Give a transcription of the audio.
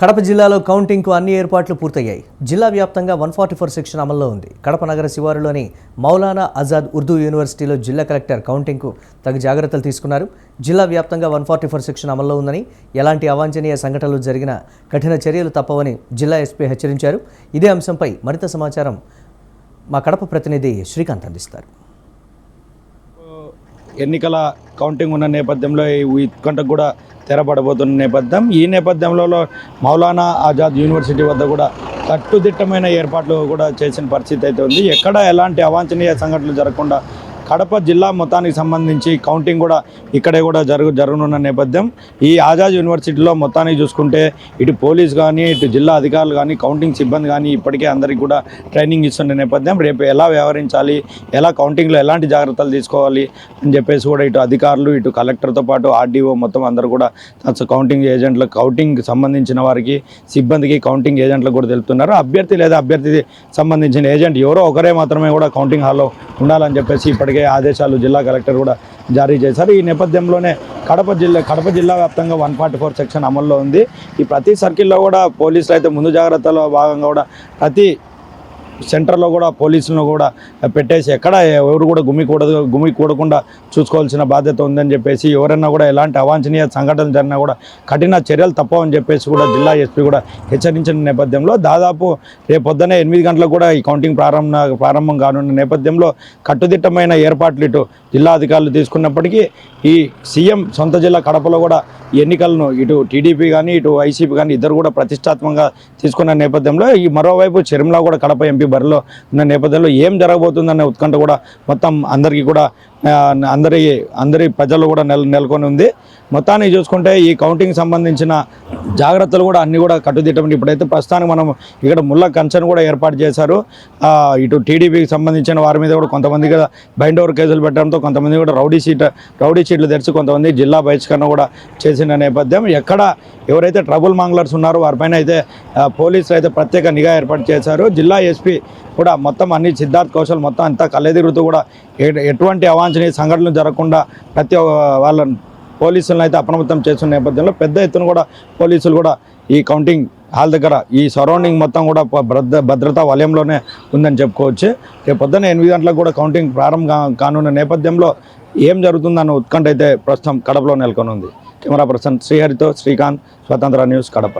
కడప జిల్లాలో కౌంటింగ్కు అన్ని ఏర్పాట్లు పూర్తయ్యాయి. జిల్లా వ్యాప్తంగా వన్ ఫార్టీ ఫోర్ సెక్షన్ అమల్లో ఉంది. కడప నగర శివారులోని మౌలానా ఆజాద్ ఉర్దూ యూనివర్సిటీలో జిల్లా కలెక్టర్ కౌంటింగ్కు తగు జాగ్రత్తలు తీసుకున్నారు. జిల్లా వ్యాప్తంగా వన్ ఫార్టీ ఫోర్ సెక్షన్ అమల్లో ఉందని ఎలాంటి అవాంఛనీయ సంఘటనలు జరిగిన కఠిన చర్యలు తప్పవని జిల్లా ఎస్పీ హెచ్చరించారు. ఇదే అంశంపై మరింత సమాచారం మా కడప ప్రతినిధి శ్రీకాంత్ అందిస్తారు. ఎన్నికల కౌంటింగ్ ఉన్న నేపథ్యంలో ఈ ఉత్కంఠకు కూడా తెరపడబోతున్న నేపథ్యం. ఈ నేపథ్యంలో మౌలానా ఆజాద్ యూనివర్సిటీ వద్ద కూడా కట్టుదిట్టమైన ఏర్పాట్లు కూడా చేసిన పరిస్థితి అయితే ఉంది. ఎక్కడ ఎలాంటి అవాంఛనీయ సంఘటనలు జరగకుండా కడప జిల్లా మొత్తానికి సంబంధించి కౌంటింగ్ కూడా ఇక్కడే కూడా జరుగు జరగనున్న నేపథ్యం. ఈ ఆజాద్ యూనివర్సిటీలో మొత్తానికి చూసుకుంటే ఇటు పోలీస్ కానీ ఇటు జిల్లా అధికారులు కానీ కౌంటింగ్ సిబ్బంది కానీ ఇప్పటికే అందరికీ కూడా ట్రైనింగ్ ఇస్తున్న నేపథ్యం. రేపు ఎలా వ్యవహరించాలి ఎలా కౌంటింగ్లో ఎలాంటి జాగ్రత్తలు తీసుకోవాలి అని చెప్పేసి కూడా ఇటు అధికారులు ఇటు కలెక్టర్తో పాటు ఆర్డీఓ మొత్తం అందరూ కూడా కౌంటింగ్ ఏజెంట్లకు కౌంటింగ్ సంబంధించిన వారికి సిబ్బందికి కౌంటింగ్ ఏజెంట్లకు కూడా తెలుపుతున్నారు. అభ్యర్థి లేదా అభ్యర్థి సంబంధించిన ఏజెంట్ ఎవరో ఒకరే మాత్రమే కూడా కౌంటింగ్ హాల్లో ఉండాలని చెప్పేసి ఇప్పటికే ఆదేశాలు జిల్లా కలెక్టర్ కూడా జారీ చేశారు. ఈ నేపథ్యంలోనే కడప జిల్లా కడప జిల్లా వ్యాప్తంగా వన్ ఫార్టీ ఫోర్ సెక్షన్ అమల్లో ఉంది. ఈ ప్రతి సర్కిల్లో కూడా పోలీసులు అయితే ముందు జాగ్రత్తలో భాగంగా కూడా ప్రతి సెంటర్లో కూడా పోలీసులను కూడా పెట్టేసి ఎక్కడ ఎవరు కూడా గుమికూడదు గుమి కూడకుండా చూసుకోవాల్సిన బాధ్యత ఉందని చెప్పేసి ఎవరైనా కూడా ఎలాంటి అవాంఛనీయ సంఘటనలు జరిగినా కూడా కఠిన చర్యలు తప్పవని చెప్పేసి కూడా జిల్లా ఎస్పీ కూడా హెచ్చరించిన నేపథ్యంలో దాదాపు రేపు ఎనిమిది గంటలకు కూడా ఈ కౌంటింగ్ ప్రారంభ ప్రారంభం కానున్న నేపథ్యంలో కట్టుదిట్టమైన ఏర్పాట్లు ఇటు జిల్లా అధికారులు తీసుకున్నప్పటికీ ఈ సీఎం సొంత జిల్లా కడపలో కూడా ఎన్నికలను ఇటు టీడీపీ కానీ ఇటు వైసీపీ కానీ ఇద్దరు కూడా ప్రతిష్టాత్మకంగా తీసుకున్న నేపథ్యంలో ఈ మరోవైపు చిరుమల కూడా కడప ఎంపీ బరిలో ఉన్న నేపథ్యంలో ఏం జరగబోతుందనే ఉత్కంఠ కూడా మొత్తం అందరికీ కూడా అందరి అందరి ప్రజలు కూడా నెల నెలకొని ఉంది. మొత్తానికి చూసుకుంటే ఈ కౌంటింగ్ సంబంధించిన జాగ్రత్తలు కూడా అన్నీ కూడా కట్టుదిట్టం ఇప్పుడైతే ప్రస్తుతానికి మనం ఇక్కడ ముళ్ళ కంచెను కూడా ఏర్పాటు చేశారు. ఇటు టీడీపీకి సంబంధించిన వారి మీద కూడా కొంతమంది బైండ్ ఓవర్ కేసులు పెట్టడంతో కొంతమంది కూడా రౌడీ సీట్ రౌడీ సీట్లు తెరిచి కొంతమంది జిల్లా బహిష్కరణ కూడా చేసిన నేపథ్యం. ఎక్కడ ఎవరైతే ట్రబుల్ మాంగ్లర్స్ ఉన్నారో వారిపైన అయితే పోలీసులు అయితే ప్రత్యేక నిఘా ఏర్పాటు చేశారు. జిల్లా ఎస్పీ కూడా మొత్తం అన్ని సిద్ధార్థ్ కౌశల్ మొత్తం అంతా కళ్ళెదిరుగుతూ కూడా ఎటువంటి అవాంఛనీయ సంఘటనలు జరగకుండా ప్రతి వాళ్ళ పోలీసులను అయితే అప్రమత్తం చేస్తున్న నేపథ్యంలో పెద్ద ఎత్తున కూడా పోలీసులు కూడా ఈ కౌంటింగ్ హాల్ దగ్గర ఈ సరౌండింగ్ మొత్తం కూడా భద్ర భద్రతా వలయంలోనే ఉందని చెప్పుకోవచ్చు. రేపు పొద్దున్న ఎనిమిది గంటలకు కూడా కౌంటింగ్ ప్రారంభం కా- కానున్న నేపథ్యంలో ఏం జరుగుతుందన్న ఉత్కంఠ అయితే ప్రస్తుతం కడపలో నెలకొని ఉంది కెమెరా పర్సన్ శ్రీహరితో శ్రీకాంత్ స్వతంత్ర న్యూస్ కడప.